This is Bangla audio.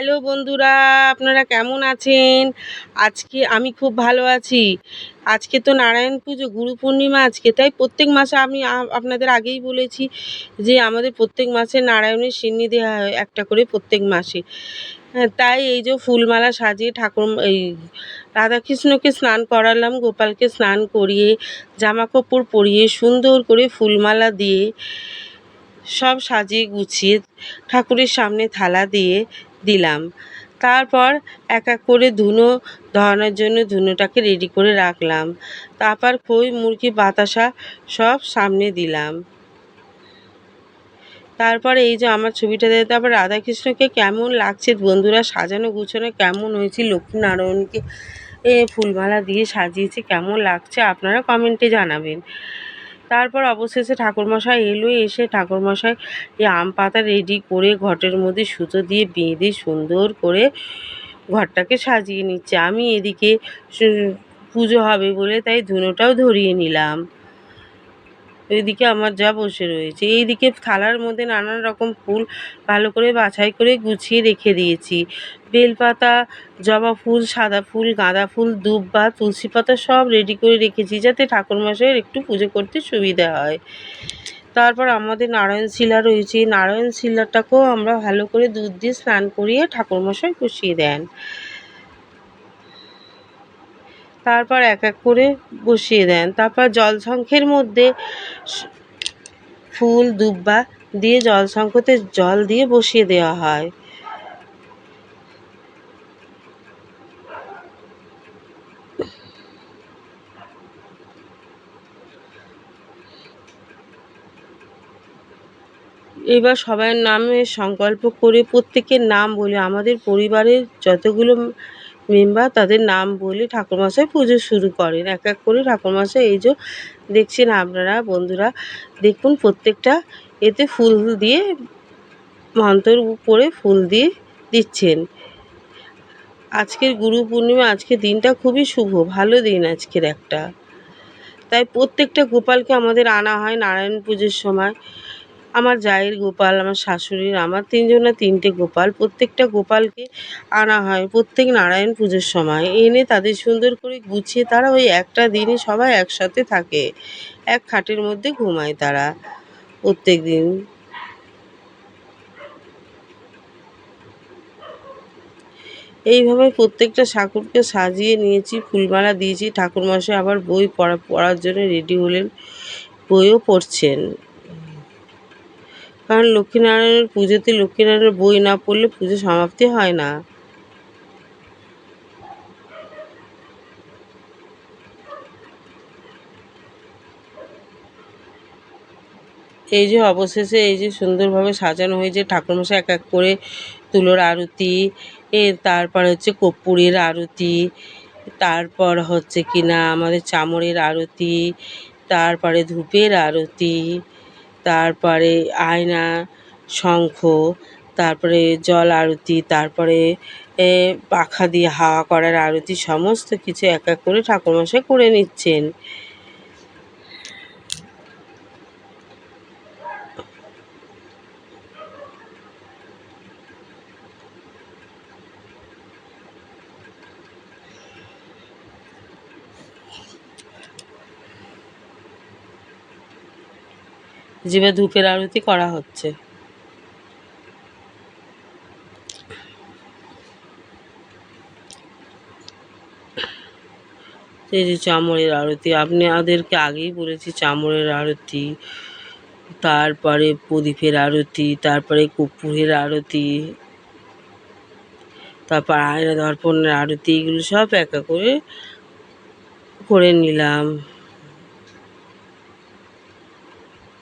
হ্যালো বন্ধুরা আপনারা কেমন আছেন? আজকে আমি খুব ভালো আছি। আজকে তো নারায়ণ পুজো গুরু পূর্ণিমা আজকে তাই প্রত্যেক মাসে আমি আপনাদের আগেই বলেছি যে আমাদের প্রত্যেক মাসে নারায়ণের সিন্নি দেওয়া হয় একটা করে প্রত্যেক মাসে। হ্যাঁ, তাই এই যে ফুলমালা সাজিয়ে ঠাকুর এই রাধাকৃষ্ণকে স্নান করালাম গোপালকে স্নান করিয়ে জামা কাপড় পরিয়ে সুন্দর করে ফুলমালা দিয়ে সব সাজিয়ে গুছিয়ে ঠাকুরের সামনে থালা দিয়ে দিলাম। তারপর এক এক করে ধুনো ধরানোর জন্য ধুনোটাকে রেডি করে রাখলাম। তারপর খই, মুরগি, বাতাসা সব সামনে দিলাম। তারপর এই যে আমার ছবিটা দিয়ে তারপর রাধাকৃষ্ণকে কেমন লাগছে বন্ধুরা, সাজানো, গুছানো কেমন হয়েছে, লক্ষ্মীনারায়ণকে, এ, ফুলমালা দিয়ে সাজিয়েছে, কেমন লাগছে আপনারা কমেন্টে জানাবেন। তারপর অবশেষে ঠাকুরমশাই এলো, এসে ঠাকুরমশাই এই আম পাতা রেডি করে ঘটের মধ্যে সুতো দিয়ে বেঁধে সুন্দর করে ঘরটাকে সাজিয়ে নিচ্ছে। আমি এদিকে পুজো হবে বলে তাই ধুনোটাও ধরিয়ে নিলাম। এদিকে আমার যা বসে রয়েছে। এইদিকে থালার মধ্যে নানান রকম ফুল ভালো করে বাছাই করে গুছিয়ে রেখে দিয়েছি। বেলপাতা, জবা ফুল, সাদা ফুল, গাঁদা ফুল, দুব্বা, তুলসী পাতা সব রেডি করে রেখেছি যাতে ঠাকুরমশাইয়ের একটু পুজো করতে সুবিধা হয়। তারপর আমাদের নারায়ণ শিলা রয়েছে। নারায়ণ শিলাটাকেও আমরা ভালো করে দুধ দিয়ে স্নান করিয়ে ঠাকুরমশাই বসিয়ে দেন। তারপর এক এক করে বসিয়ে দেন। তারপর জলসংখ্যের মধ্যে ফুল, দুব্বা দিয়ে জলসংখ্যতে জল দিয়ে বসিয়ে দেওয়া হয়। এবার সবার নামে সংকল্প করে প্রত্যেকের নাম বলে। আমাদের পরিবারের যতগুলো মেম্বার তাদের নাম বলে ঠাকুরমশাই পুজো শুরু করেন। এক এক করে ঠাকুরমশাই এই যে দেখছেন আপনারা বন্ধুরা, দেখুন প্রত্যেকটা এতে ফুল দিয়ে মন্ত্র পড়ে ফুল দিয়ে দিচ্ছেন। আজকের গুরু পূর্ণিমা, আজকের দিনটা খুবই শুভ, ভালো দিন আজকের একটা। তাই প্রত্যেকটা গোপালকে আমাদের আনা হয় নারায়ণ পুজোর সময়। আমার জায়ের গোপাল, আমার শাশুড়ির, আমার তিনজনের তিনটে গোপাল। প্রত্যেকটা গোপালকে আনা হয় প্রত্যেক নারায়ণ পুজোর সময়। এনে তাদের সুন্দর করে গুছিয়ে তারা ওই একটা দিনই সবাই একসাথে থাকে। এক খাটের মধ্যে ঘুমায় তারা প্রত্যেক দিন। এইভাবে প্রত্যেকটা ঠাকুরকে সাজিয়ে নিয়েছি, ফুলমালা দিয়েছি। ঠাকুরমশাই আবার বই পড়া পড়ার জন্য রেডি হলেন, বইও পড়ছেন। কারণ লক্ষ্মীনারায়ণের পুজোতে লক্ষ্মীনারায়ণের বই না পড়লে পুজো সমাপ্তি হয় না। এই যে অবশেষে এই যে সুন্দরভাবে সাজানো হয়েছে ঠাকুরমশাই এক এক করে তুলোর আরতি, এ তারপর হচ্ছে কর্পূরের আরতি, তারপর হচ্ছে কিনা আমাদের চামড়ের আরতি, তারপরে ধূপের আরতি। তারপরে আয়না, শঙ্খ, তারপরে জল আরতি, তারপরে, এ, পাখা দিয়ে হাওয়া করার আরতি, সমস্ত কিছু এক এক করে ঠাকুরমশাই করে নিচ্ছেন। যেভাবে ধূপের আরতি করা হচ্ছে। এই যে চামড়ের আরতি, আপনি আপনাদেরকে আগেই বলেছি চামড়ের আরতি, তারপরে প্রদীপের আরতি, তারপরে কর্পূরের আরতি, তারপর আয়না দর্পণের আরতি, এগুলো সব একা করে করে নিলাম।